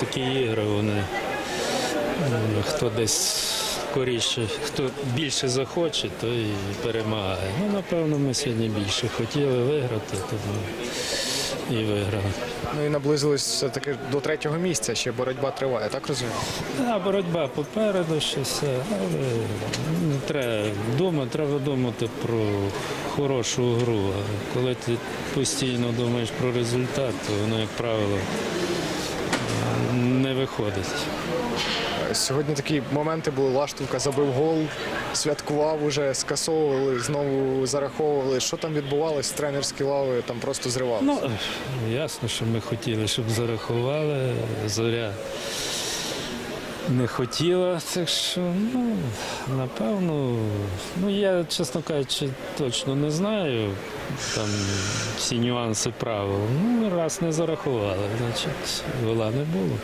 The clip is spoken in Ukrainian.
такі ігри, вони хто десь скоріше, хто більше захоче, то і перемагає. Ну, напевно, ми сьогодні більше хотіли виграти, тому і виграли. Ну і наблизились все-таки до третього місця. Ще боротьба триває, так розумію? А боротьба попереду ще все, але не треба думати, треба думати про хорошу гру. А коли ти постійно думаєш про результат, то воно, як правило, виходить. Е, Сьогодні такі моменти були. Лаштовка забив гол, святкував уже, скасовували, знову зараховували. Що там відбувалось? Тренерські лави там просто зривалися. Ну, ясно, що ми хотіли, щоб зарахували. Зоря не хотіла, так що, ну, напевно, ну я, чесно кажучи, точно не знаю там всі нюанси правил. Ну, раз не зарахували, значить, вела не було.